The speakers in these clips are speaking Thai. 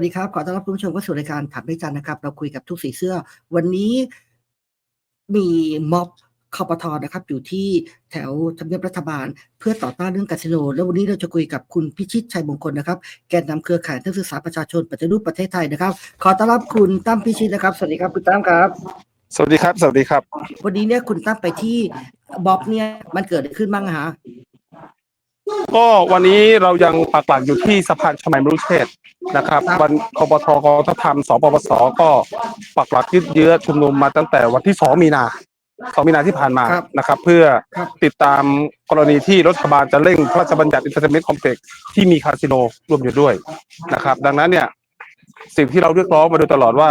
วัสดีครับ ขอต้อนรับคุณผู้ชมเข้าสู่รายการถามได้จันนะครับ เราคุยกับทุกสีเสื้อ วันนี้มีม็อบคอปทนะครับ อยู่ที่แถวทำเนียบรัฐบาล เพื่อต่อต้านเรื่องคาสิโน แล้ววันนี้เราจะคุยกับคุณพิชิตชัยมงคลนะครับ แกนนำเครือข่ายนักศึกษาประชาชนปฏิรูปประเทศไทยนะครับ ขอต้อนรับคุณตั้มพิชิตนะครับ สวัสดีครับคุณตั้มครับ สวัสดีครับ สวัสดีครับ วันนี้เนี่ยคุณตั้มไปที่บ๊อบเนี่ยมันเกิดอะไรขึ้นบ้างอะฮะ ก็วันนี้เรายังปักหลักอยู่ที่สะพานชมัยมรุเชษฐ์นะครับครับวันคปทกองทัพธรรมสปปสก็ปักหลักยืดเยื้อชุมนุมมาตั้งแต่วันที่ 2 มีนา2มีนาที่ผ่านมาครับนะครับ เพื่อครับติดตามกรณีที่รัฐบาลจะเร่งพระราชบัญญัติอินเตอร์เทนเมนต์คอมเพล็กซ์ที่มีคาสิโนรวมอยู่ด้วยนะครับ ดังนั้นเนี่ยสิ่งที่เราเรียกร้องมาโดยตลอดว่า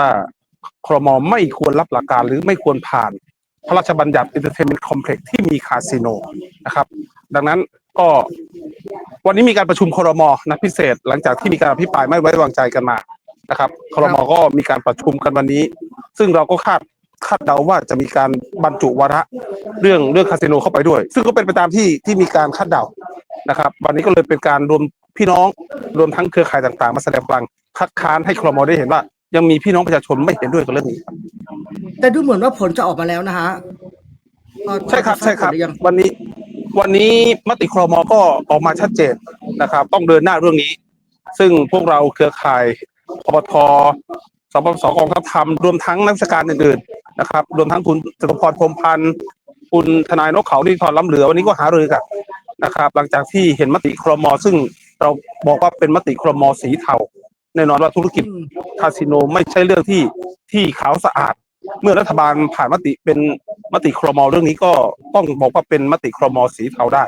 ครมไม่ควรรับหลักการหรือไม่ควรผ่าน พระราชบัญญัติอินเตอร์เทนเมนต์คอมเพล็กซ์ที่มีคาสิโนนะครับ ดังนั้นก็วันนี้มีการประชุมครมนะพิเศษ หลังจากที่มีการอภิปรายไม่ไว้วางใจกันมานะครับครมก็มีการประชุมกันวันนี้ ซึ่งเราก็คาดคาดเดาว่าจะมีการบรรจุวาระเรื่องเรื่องคาสิโนเข้าไปด้วย ซึ่งก็เป็นไปตามที่ที่มีการคาดเดานะครับ วันนี้ก็เลยเป็นการรวมพี่น้องรวมทั้งเครือข่ายต่างๆ มาแสดงพลังคัดค้านให้ครมได้เห็นว่า ยังมีพี่น้องประชาชนไม่เห็นด้วยกับเรื่องนี้ครับ แต่ดูเหมือนว่าผลจะออกมาแล้วนะฮะพอใช่ครับพอใช่ครับทาผลหอยังวันนี้ วันนี้มติครมก็ออกมาชัดเจนนะครับ ต้องเดินหน้าเรื่องนี้ ซึ่งพวกเราเครือข่ายปปทสปสกองทัพธรรมรวมทั้งนักวิชาการอื่นๆนะครับ รวมทั้งคุณจตุพรพรหมพันธ์คุณทนายนกเขาที่ทอนล้ำเหลือวันนี้ก็หารือกันนะครับ หลังจากที่เห็นมติครมซึ่งเราบอกว่าเป็นมติครมสีเทาแน่นอนว่าธุรกิจอืมคาสิโนไม่ใช่เรื่องที่ที่ขาวสะอาด เมื่อรัฐบาลผ่านมติเป็นมติครมเรื่องนี้ก็ต้องบอกว่าเป็นมติครมสีเทาได้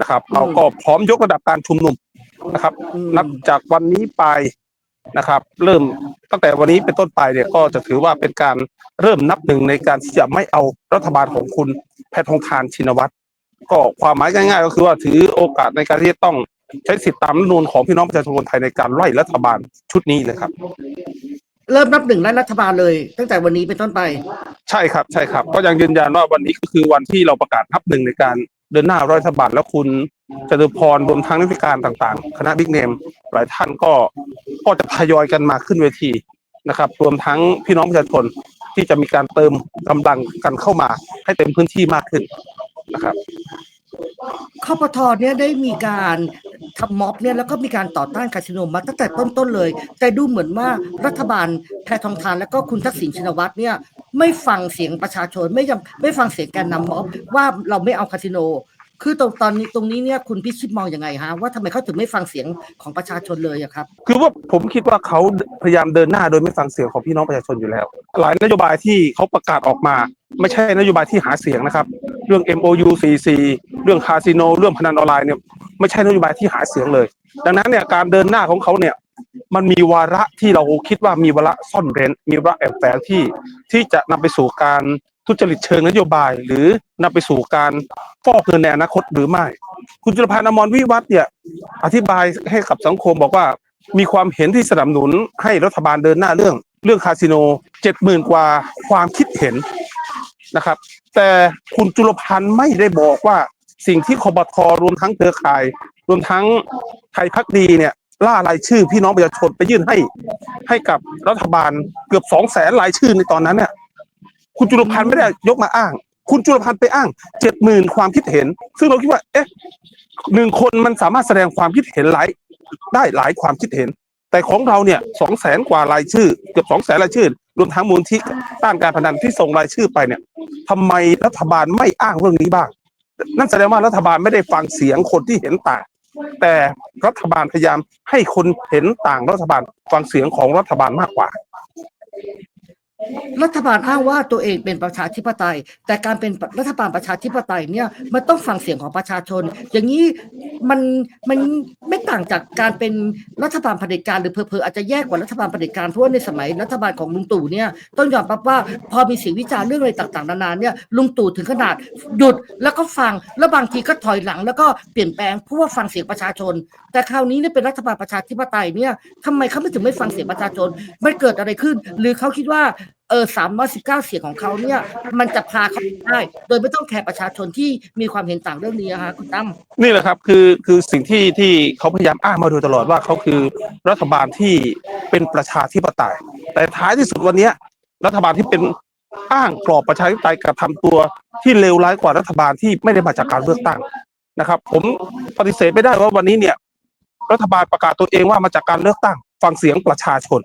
นะครับ เราก็พร้อมยกระดับการชุมนุมนะครับ นับจากวันนี้ไปนะครับ เริ่มตั้งแต่วันนี้เป็นต้นไปเนี่ยก็จะถือว่าเป็นการเริ่มนับหนึ่งในการที่จะไม่เอารัฐบาลของคุณแพทองทานชินวัตรก็ความหมายง่ายๆ ก็คือว่าถือโอกาสในการที่จะต้องใช้สิทธิตามนูญของพี่น้องประชาชนคนไทยในการไล่รัฐบาลชุดนี้เลยครับ เริ่มนับหนึ่งไล่รัฐบาลเลย ตั้งแต่วันนี้เป็นต้นไป ใช่ครับใช่ครับ ก็ยังยืนยันว่าวันนี้ก็คือวันที่เราประกาศนับหนึ่งในการเดินหน้ารัฐบาลแล้วคุณจตุพรรวมทั้งนักวิการต่างๆ คณะบิ๊กเนมหลายท่านก็ก็จะทยอยกันมาขึ้นเวทีนะครับ รวมทั้งพี่น้องประชาชนที่จะมีการเติมกำลังกันเข้ามาให้เต็มพื้นที่มากขึ้นนะครับ คอปทเนี่ยได้มีการทำม็อบเนี่ยแล้วก็มีการต่อต้านคาสิโนมาตั้งแต่ต้นๆเลย แต่ดูเหมือนว่ารัฐบาลแพทองทานแล้วก็คุณทักษิณชินวัตรเนี่ยไม่ฟังเสียงประชาชนไม่ยอมไม่ฟังเสียงแกนนำม็อบว่าเราไม่เอาคาสิโน คือตรงตอนนี้ตรงนี้เนี่ยคุณพิชิตมองยังไงฮะว่าทำไมเขาถึงไม่ฟังเสียงของประชาชนเลยอะครับ คือว่าผมคิดว่าเขาพยายามเดินหน้าโดยไม่ฟังเสียงของพี่น้องประชาชนอยู่แล้ว หลายนโยบายที่เขาประกาศออกมา ไม่ใช่นโยบายที่หาเสียงนะครับ เรื่อง MOU CC เรื่องคาสิโน เรื่องพนันออนไลน์เนี่ยไม่ใช่นโยบายที่หาเสียงเลย ดังนั้นเนี่ยการเดินหน้าของเขาเนี่ยมันมีวาระที่เราคิดว่ามีวาระซ่อนเร้นมีวาระแอบแฝงที่ที่จะนำไปสู่การทุจริตเชิงนโยบาย หรือนำไปสู่การฟอกเงินในอนาคตหรือไม่ คุณจุลพันธ์อมรวิวัฒน์เนี่ยอธิบายให้กับสังคมบอกว่า มีความเห็นที่สนับสนุนให้รัฐบาลเดินหน้าเรื่อง เรื่องคาสิโนเจ็ดหมื่นกว่าความคิดเห็น นะครับ แต่คุณจุลพันธ์ไม่ได้บอกว่าสิ่งที่คบทรวมทั้งเครือข่าย รวมทั้งไทยพักดีเนี่ย ล่ารายชื่อพี่น้องประชาชนไปยื่นให้ให้กับรัฐบาลเกือบสองแสนรายชื่อในตอนนั้นเนี่ย คุณจุลพันธ์ไม่ได้ยกมาอ้าง คุณจุลพันธ์ไปอ้างเจ็ดหมื่นความคิดเห็น ซึ่งเราคิดว่า เอ๊ะหนึ่งคนมันสามารถแสดงความคิดเห็นหลายได้หลายความคิดเห็น แต่ของเราเนี่ยสองแสนกว่ารายชื่อ เกือบสองแสนรายชื่อ รวมทั้งมูลที่ต้านการพนันที่ส่งรายชื่อไปเนี่ยทำไมรัฐบาลไม่อ้างเรื่องนี้บ้าง นั่นแสดงว่ารัฐบาลไม่ได้ฟังเสียงคนที่เห็นต่าง แต่รัฐบาลพยายามให้คนเห็นต่างรัฐบาลฟังเสียงของรัฐบาลมากกว่า รัฐบาลอ้างว่าตัวเองเป็นประชาธิปไตย แต่การเป็นรัฐบาลประชาธิปไตยเนี่ยมันต้องฟังเสียงของประชาชน อย่างนี้มันมันไม่ต่างจากการเป็นรัฐบาลเผด็จการหรือเพอๆอาจจะแย่กว่ารัฐบาลเผด็จการเพราะว่าในสมัยรัฐบาลของลุงตู่เนี่ยต้องยอมรับว่าพอมีเสียงวิจารณ์เรื่องอะไรต่างๆนานาเนี่ยลุงตู่ถึงขนาดหยุดแล้วก็ฟังแล้วบางทีก็ถอยหลัง แล้วก็เปลี่ยนแปลงเพราะว่าฟังเสียงประชาชน แต่คราวนี้เนี่ยเป็นรัฐบาลประชาธิปไตยเนี่ยทำไมเขาไม่ถึงไม่ฟังเสียงประชาชนมันเกิดอะไรขึ้น หรือเขาคิดว่า เออสามร้อยสิบเก้าเสียงของเขาเนี่ย มันจะพาเขาได้ โดยไม่ต้องแคร์ประชาชนที่มีความเห็นต่างเรื่องนี้นะคะคุณตั้มนี่แหละครับคือคือสิ่งที่ที่เขาพยายามอ้างมาโดยตลอดว่าเขาคือรัฐบาลที่เป็นประชาธิปไตย แต่ท้ายที่สุดวันเนี้ย รัฐบาลที่เป็นอ้างกรอบประชาธิปไตยกระทำตัวที่เลวร้ายกว่ารัฐบาลที่ไม่ได้มาจากการเลือกตั้งนะครับ ผมปฏิเสธไม่ได้ว่าวันนี้เนี่ย รัฐบาลประกาศตัวเองว่ามาจากการเลือกตั้ง ฟังเสียงประชาชน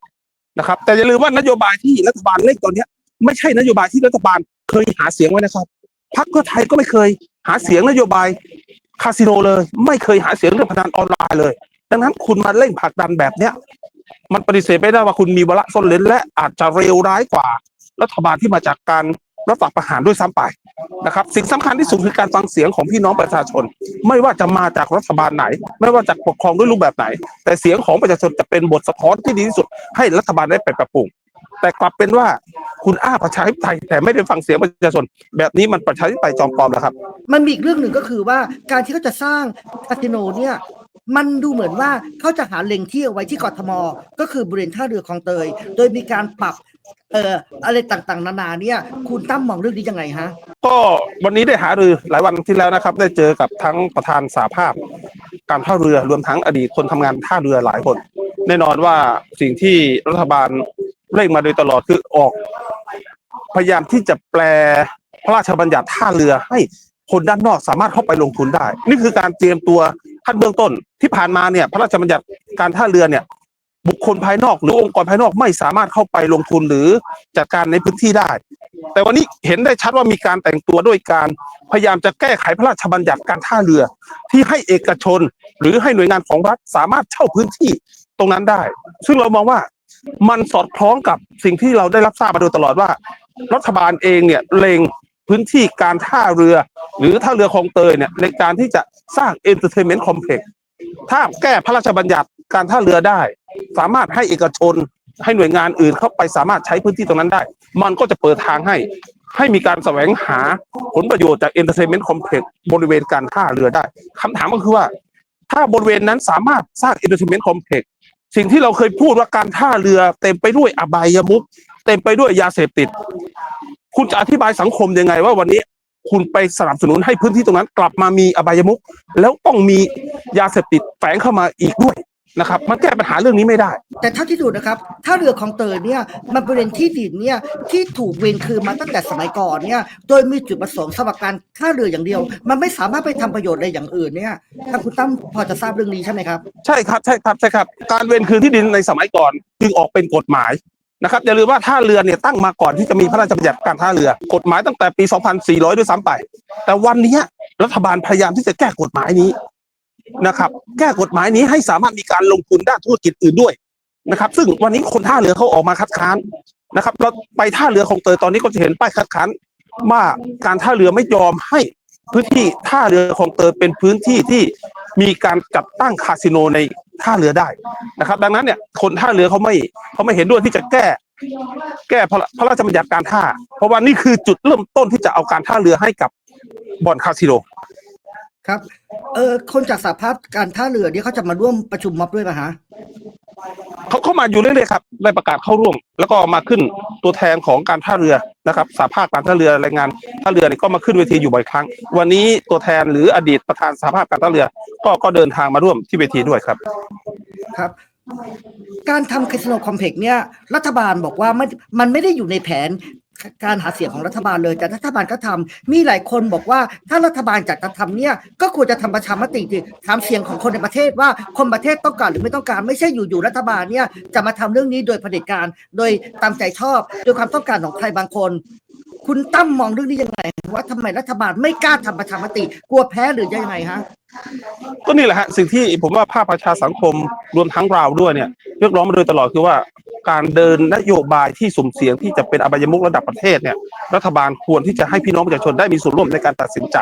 นะครับ แต่อย่าลืมว่านโยบายที่รัฐบาลเล่นตอนนี้ไม่ใช่นโยบายที่รัฐบาลเคยหาเสียงไว้นะครับพรรคเพื่อไทยก็ไม่เคยหาเสียงนโยบายคาสิโนเลย ไม่เคยหาเสียงเรื่องพนันออนไลน์เลย ดังนั้นคุณมาเร่งผลักดันแบบเนี้ย มันปฏิเสธไม่ได้ว่าคุณมีวาระซ่อนเล้นและอาจจะเร็วร้ายกว่า รัฐบาลที่มาจากการ รัฐประหารด้วยซ้ำไปนะครับ สิ่งสำคัญที่สุดคือการฟังเสียงของพี่น้องประชาชน ไม่ว่าจะมาจากรัฐบาลไหน ไม่ว่าจะปกครองด้วยรูปแบบไหน แต่เสียงของประชาชนจะเป็นบทสะท้อนที่ดีที่สุด ให้รัฐบาลได้ไปปรับปรุงแต่กลับเป็นว่าคุณอ้าประชาธิปไตยแต่ไม่ได้ฟังเสียงประชาชน แบบนี้มันประชาธิปไตยจอมปลอมแล้วครับ มันมีอีกเรื่องหนึ่งก็คือว่าการที่เขาจะสร้างคาสิโนเนี่ย มันดูเหมือนว่าเขาจะหาเล็งที่เอาไว้ที่กทม ก็คือบริเวณท่าเรือคลองเตย โดยมีการปรับเอ่ออะไรต่างๆ นานาเนี่ย คุณตั้มมองเรื่องนี้ยังไงฮะ ก็วันนี้ได้หารือหลายวันที่แล้วนะครับ ได้เจอกับทั้งประธานสาภาพ การท่าเรือรวมทั้งอดีตคนทำงานท่าเรือหลายคน แน่นอนว่าสิ่งที่รัฐบาลเร่งมาโดยตลอดคือออก พยายามที่จะแปลพระราชบัญญัติท่าเรือให้คนด้านนอกสามารถเข้าไปลงทุนได้ นี่คือการเตรียมตัว ขั้นเบื้องต้นที่ผ่านมาเนี่ย พระราชบัญญัติการท่าเรือเนี่ย บุคคลภายนอกหรือองค์กรภายนอกไม่สามารถเข้าไปลงทุนหรือจัดการในพื้นที่ได้ แต่วันนี้เห็นได้ชัดว่ามีการแต่งตัวด้วยการพยายามจะแก้ไขพระราชบัญญัติการท่าเรือ ที่ให้เอกชน หรือให้หน่วยงานของรัฐสามารถเช่าพื้นที่ตรงนั้นได้ ซึ่งเรามองว่ามันสอดคล้องกับสิ่งที่เราได้รับทราบมาโดยตลอดว่า รัฐบาลเองเนี่ยเล็ง พื้นที่การท่าเรือ หรือท่าเรือคลองเตยเนี่ยในการที่จะสร้างเอนเตอร์เทนเมนต์คอมเพล็กซ์ถ้าแก้พระราชบัญญัติการท่าเรือได้ สามารถให้เอกชนให้หน่วยงานอื่นเข้าไปสามารถใช้พื้นที่ตรงนั้นได้ มันก็จะเปิดทางให้ ให้มีการแสวงหาผลประโยชน์จากเอนเตอร์เทนเมนต์คอมเพล็กซ์บริเวณการท่าเรือได้คำถามก็คือว่า ถ้าบริเวณนั้นสามารถสร้างเอนเตอร์เทนเมนต์คอมเพล็กซ์สิ่งที่เราเคยพูดว่าการท่าเรือเต็มไปด้วยอบายมุขเต็มไปด้วยยาเสพติด คุณจะอธิบายสังคมยังไง ว่าวันนี้คุณไปสนับสนุนให้พื้นที่ตรงนั้น กลับมามีอบายมุขแล้วต้องมียาเสพติดแฝงเข้ามาอีกด้วยนะครับ มันแก้ปัญหาเรื่องนี้ไม่ได้ แต่เท่าที่ดูนะครับท่าเรือคลองเตยเนี่ยมันเป็นที่ดินเนี่ยที่ถูกเวรคืนมาตั้งแต่สมัยก่อนเนี่ยโดยมีจุดประสงค์สำหรับการท่าเรืออย่างเดียว มันไม่สามารถไปทำประโยชน์อะไรอย่างอื่นเนี่ยทางคุณตั้มพอจะทราบเรื่องนี้ใช่ไหมครับ ใช่ครับใช่ครับใช่ครับ การเวรคืนที่ดินในสมัยก่อนจึงออกเป็นกฎหมาย นะครับอย่าลืมว่าท่าเรือเนี่ยตั้งมาก่อนที่จะมีพระราชบัญญัติการท่าเรือ กฎหมายตั้งแต่ปี 2400 ด้วยซ้ำไป แต่วันนี้รัฐบาลพยายามที่จะแก้กฎหมายนี้นะครับ แก้กฎหมายนี้ให้สามารถมีการลงทุนด้านธุรกิจอื่นด้วยนะครับ ซึ่งวันนี้คนท่าเรือเขาออกมาคัดค้านนะครับ เราไปท่าเรือของเตยตอนนี้ก็จะเห็นป้ายคัดค้านว่าการท่าเรือไม่ยอมให้พื้นที่ท่าเรือของเตยเป็นพื้นที่ที่ มีการจัดตั้งคาสิโนในท่าเรือได้นะครับ ดังนั้นเนี่ยคนท่าเรือเขาไม่เขาไม่เห็นด้วยที่จะแก้ แก้พระพระราชบัญญัติการท่า เพราะว่านี่คือจุดเริ่มต้นที่จะเอาการท่าเรือให้กับบ่อนคาสิโน ครับ เออคนจากสหภาพการท่าเรือเนี่ยเขาจะมาร่วมประชุมม็อบด้วยป่ะฮะเขาเข้ามาอยู่เรื่อยๆครับได้ประกาศเข้าร่วม แล้วก็มาขึ้นตัวแทนของการท่าเรือนะครับสาภาพการท่าเรือรายงานท่าเรือเนี่ยก็มาขึ้นเวทีอยู่บ่อยครั้ง วันนี้ตัวแทนหรืออดีตประธานสาภาพการท่าเรือ ก็ก็เดินทางมาร่วมที่เวทีด้วยครับ ครับ การทำคาสิโนคอมเพล็กซ์เนี่ย รัฐบาลบอกว่าไม่มันไม่ได้อยู่ในแผน การหาเสียงของรัฐบาลเลย แต่รัฐบาลก็ทำมีหลายคนบอกว่าถ้ารัฐบาลจัดจะทำเนี่ยก็ควรจะทำประชามติดิถามเสียงของคนในประเทศว่าคนประเทศต้องการหรือไม่ต้องการไม่ใช่อยู่ๆรัฐบาลเนี่ยจะมาทำเรื่องนี้โดยเผด็จการ โดยตามใจชอบโดยความต้องการของใครบางคน คุณตั้มมองเรื่องนี้ยังไงว่าทำไมรัฐบาลไม่กล้าทำประชามติ กลัวแพ้หรือยังไงฮะก็นี่แหละฮะสิ่งที่ผมว่าภาคประชาสังคมรวมทั้งเราด้วยเนี่ยเรียกร้องมาโดยตลอดคือว่า การเดินนโยบายที่สุ่มเสี่ยงที่จะเป็นอบายมุกระดับประเทศเนี่ย รัฐบาลควรที่จะให้พี่น้องประชาชนได้มีส่วนร่วมในการตัดสินใจ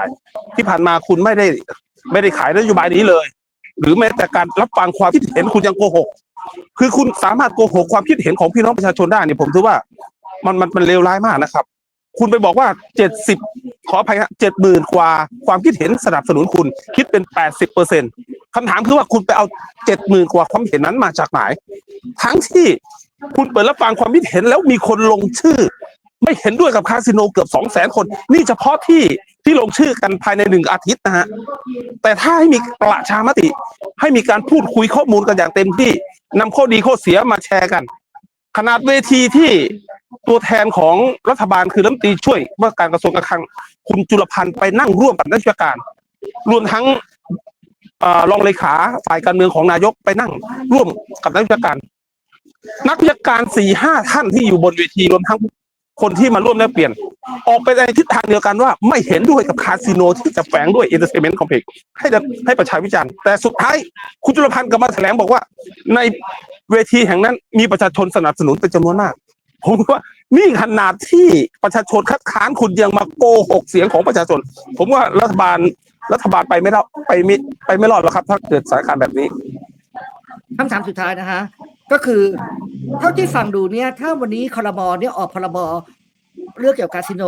ที่ผ่านมาคุณไม่ได้ไม่ได้ขายนโยบายนี้เลย หรือแม้แต่การรับฟังความคิดเห็นคุณยังโกหก คือคุณสามารถโกหกความคิดเห็นของพี่น้องประชาชนได้เนี่ยผมถือว่ามันมันมันเลวร้ายมากนะครับ คุณไปบอกว่าเจ็ดสิบขออภัยฮะเจ็ดหมื่นกว่าความคิดเห็นสนับสนุนคุณคิดเป็นแปดสิบเปอร์เซ็นต์คำถามคือว่าคุณไปเอาเจ็ดหมื่นกว่าความเห็นนั้นมาจากไหน ทั้งที่ คุณเปิดรับฟังความคิดเห็นแล้วมีคนลงชื่อ ไม่เห็นด้วยกับคาสิโนเกือบสองแสนคน นี่เฉพาะที่ที่ลงชื่อกันภายในหนึ่งอาทิตย์นะฮะแต่ถ้าให้มีประชามติ ให้มีการพูดคุยข้อมูลกันอย่างเต็มที่นำข้อดีข้อเสียมาแชร์กัน ขนาดเวทีที่ตัวแทนของรัฐบาลคือรัฐมนตรีช่วยว่าการกระทรวงการคลังคุณจุลพันธ์ไปนั่งร่วมกับนักวิชาการ รวมทั้งอ่อรองเลขาฝ่ายการเมืองของนายกไปนั่งร่วมกับนักวิชาการ นักวิชาการสี่ห้าท่านที่อยู่บนเวทีรวมทั้งคนที่มาร่วมแลกเปลี่ยน ออกไปในทิศทางเดียวกันว่า ไม่เห็นด้วยกับคาสิโนที่จะแฝงด้วยเอนเตอร์เทนเมนต์คอมเพล็กซ์ให้ดำให้ประชาวิจารณ์ แต่สุดท้าย คุณจุลพันธ์กลับมาแถลงบอกว่า ในเวทีแห่งนั้นมีประชาชนสนับสนุนเป็นจำนวนมาก ผมว่านี่ขนาดที่ประชาชนคัดค้านคุณยังมาโกหกเสียงของประชาชน ผมว่ารัฐบาลรัฐบาลไปไม่รอดไปไม่ไปไม่รอดแล้วครับ ถ้าเกิดสถานการณ์แบบนี้คำถามสุดท้ายนะคะ ก็คือเท่าที่ฟังดูเนี่ย ถ้าวันนี้คอรมอเนี่ยออกพรบเรื่องเกี่ยวกับคาสิโน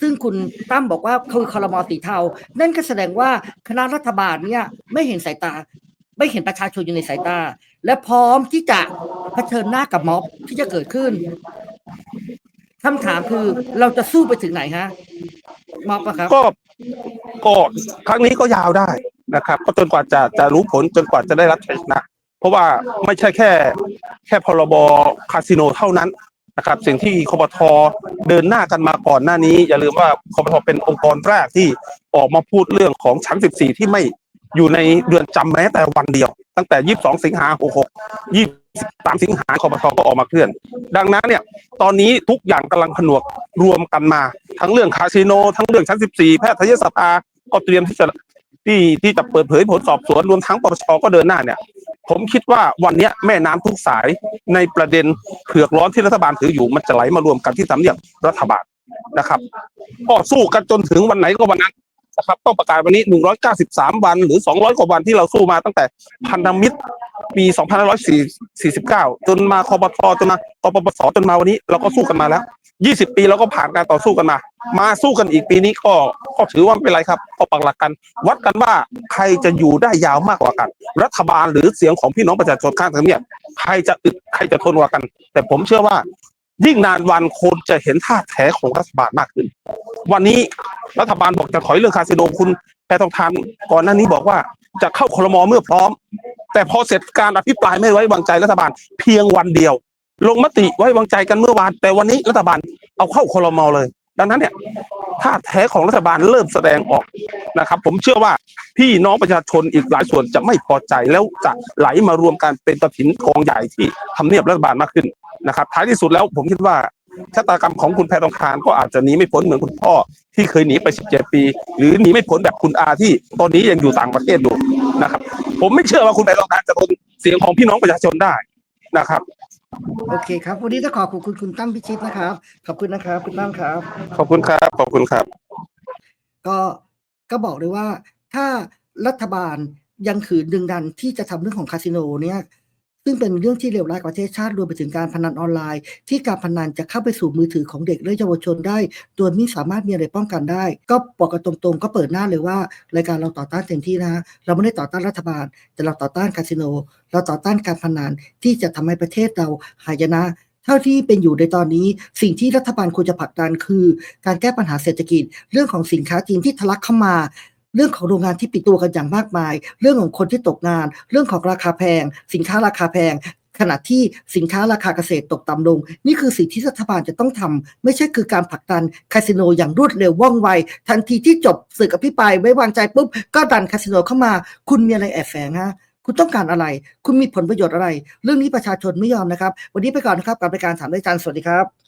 ซึ่งคุณตั้มบอกว่าคือคอรมอสีเทา นั่นก็แสดงว่าคณะรัฐบาลเนี่ยไม่เห็นสายตา ไม่เห็นประชาชนอยู่ในสายตา และพร้อมที่จะเผชิญหน้ากับม็อบที่จะเกิดขึ้นคำถามคือเราจะสู้ไปถึงไหนฮะม็อบครับก็ก็ครั้งนี้ก็ยาวได้นะครับ ก็จนกว่าจะจะรู้ผลจนกว่าจะได้รับชัยชนะ เพราะว่าไม่ใช่แค่ แค่พรบคาสิโนเท่านั้นนะครับ สิ่งที่คปทเดินหน้ากันมาก่อนหน้านี้ อย่าลืมว่าคปทเป็นองค์กรแรกที่ออกมาพูดเรื่องของชั้น 14 ที่ไม่อยู่ในเรือนจำแม้แต่วันเดียว ตั้งแต่ 22 สิงหา66 23 สิงหาคอปทก็ออกมาเคลื่อน ดังนั้นเนี่ย ตอนนี้ทุกอย่างกำลังผนวกรวมกันมา ทั้งเรื่องคาสิโน ทั้งเรื่องชั้น 14 แพทยสภาก็เตรียมที่จะที่ที่จะเปิดเผยผลสอบสวนรวมทั้งปปชก็เดินหน้าเนี่ย ผมคิดว่าวันนี้แม่น้ำทุกสายในประเด็นเผือกร้อนที่รัฐบาลถืออยู่มันจะไหลมารวมกันที่ทำเนียบรัฐบาลนะครับก็สู้กันจนถึงวันไหนก็วันนั้นนะครับต้องประกาศวันนี้ 193 วันหรือ 200 กว่าวันที่เราสู้มาตั้งแต่พันธมิตรปี 2549 จนมาคอปทจนมากปปสจนมาวันนี้ เราก็สู้กันมาแล้ว 20ปีเราก็ผ่านการต่อสู้กันมา มาสู้กันอีกปีนี้ก็ก็ถือว่าไม่เป็นไรครับก็ปักหลักกัน วัดกันว่าใครจะอยู่ได้ยาวมากกว่ากัน รัฐบาลหรือเสียงของพี่น้องประชาชนข้างทางเนี่ยใครจะอึดใครจะทนกว่ากัน แต่ผมเชื่อว่า ยิ่งนานวันคนจะเห็นท่าแท้ของรัฐบาลมากขึ้น วันนี้รัฐบาลบอกจะถอยเรื่องคาสิโนคุณแพทองทานก่อนหน้านี้บอกว่าจะเข้าคลมอเมื่อพร้อม แต่พอเสร็จการอภิปรายไม่ไว้วางใจรัฐบาลเพียงวันเดียว ลงมติไว้วางใจกันเมื่อวาน แต่วันนี้รัฐบาลเอาเข้าคลมเลย ดังนั้นเนี่ยท่าแท้ของรัฐบาลเริ่มแสดงออกนะครับ ผมเชื่อว่าพี่น้องประชาชนอีกหลายส่วนจะไม่พอใจแล้วจะไหลมารวมกันเป็นตะถินกองใหญ่ที่ทำเนียบรัฐบาลมากขึ้นนะครับ ท้ายที่สุดแล้วผมคิดว่าชะตากรรมของคุณแพทองทานก็อาจจะหนีไม่พ้นเหมือนคุณพ่อ ที่เคยหนีไป 17 ปี หรือหนีไม่พ้นแบบคุณอาที่ตอนนี้ยังอยู่ต่างประเทศอยู่นะครับ ผมไม่เชื่อว่าคุณแพทองทานจะทนเสียงของพี่น้องประชาชนได้นะครับ โอเคครับ วันนี้ต้องขอขอบคุณคุณตั้มพิชิตนะครับ ขอบคุณนะครับ คุณตั้มครับ ขอบคุณครับ ขอบคุณครับ ก็ก็บอกเลยว่าถ้ารัฐบาลยังขืนดึงดันที่จะทำเรื่องของคาสิโนเนี่ย ซึ่งเป็นเรื่องที่เลวร้ายกับประเทศชาติรวมไปถึงการพนันออนไลน์ ที่การพนันจะเข้าไปสู่มือถือของเด็กและเยาวชนได้ โดยไม่สามารถมีอะไรป้องกันได้ ก็บอกกันตรงๆ ก็เปิดหน้าเลยว่ารายการเราต่อต้านเต็มที่นะเราไม่ได้ต่อต้านรัฐบาล แต่เราต่อต้านคาสิโน เราต่อต้านการพนันที่จะทำให้ประเทศเราหายนะเท่าที่เป็นอยู่ในตอนนี้สิ่งที่รัฐบาลควรจะผลักดันคือ การแก้ปัญหาเศรษฐกิจ เรื่องของสินค้าจีนที่ทะลักเข้ามา เรื่องของโรงงานที่ปิดตัวกันอย่างมากมาย เรื่องของคนที่ตกงาน เรื่องของราคาแพง สินค้าราคาแพง ขณะที่สินค้าราคาเกษตรตกต่ำลง นี่คือสิ่งที่รัฐบาลจะต้องทำไม่ใช่คือการผลักดันคาสิโนอย่างรวดเร็วว่องไว ทันทีที่จบศึกอภิปรายไว้วางใจปุ๊บก็ดันคาสิโนเข้ามา คุณมีอะไรแอบแฝงฮะคุณต้องการอะไร คุณมีผลประโยชน์อะไร เรื่องนี้ประชาชนไม่ยอมนะครับ วันนี้ไปก่อนนะครับกับรายการถามได้จานสวัสดีครับ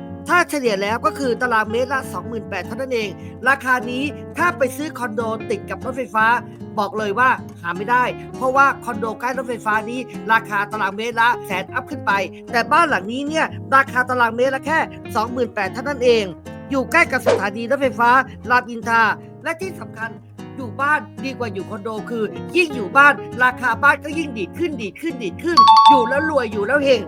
ถ้าเฉลี่ยแล้วก็คือตารางเมตรละ 28,000เท่านั้นเอง ราคานี้ถ้าไปซื้อคอนโดติดกับรถไฟฟ้า บอกเลยว่าหาไม่ได้ เพราะว่าคอนโดใกล้รถไฟฟ้านี้ ราคาตารางเมตรละแสนอัพขึ้นไป แต่บ้านหลังนี้เนี่ยราคาตารางเมตรละแค่ 28,000เท่านั้นเอง อยู่ใกล้กับสถานีรถไฟฟ้ารามอินทราและที่สำคัญอยู่บ้านดีกว่าอยู่คอนโดคือ ยิ่งอยู่บ้านราคาบ้านก็ยิ่งดีดขึ้นดีดขึ้นดีดขึ้น อยู่แล้วรวยอยู่แล้วเฮง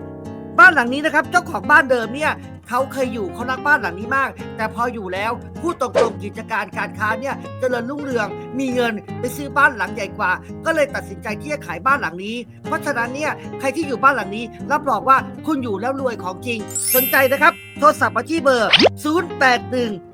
บ้านหลังนี้นะครับ เจ้าของบ้านเดิมเนี่ยเขาเคยอยู่เขารักบ้านหลังนี้มาก แต่พออยู่แล้วพูดตรงๆกิจการการค้าเนี่ยเจริญรุ่งเรืองมีเงินไปซื้อบ้านหลังใหญ่กว่า ก็เลยตัดสินใจที่จะขายบ้านหลังนี้ เพราะฉะนั้นเนี่ยใครที่อยู่บ้านหลังนี้ รับรองว่าคุณอยู่แล้วรวยของจริง สนใจนะครับ โทรศัพท์มาที่เบอร์ 081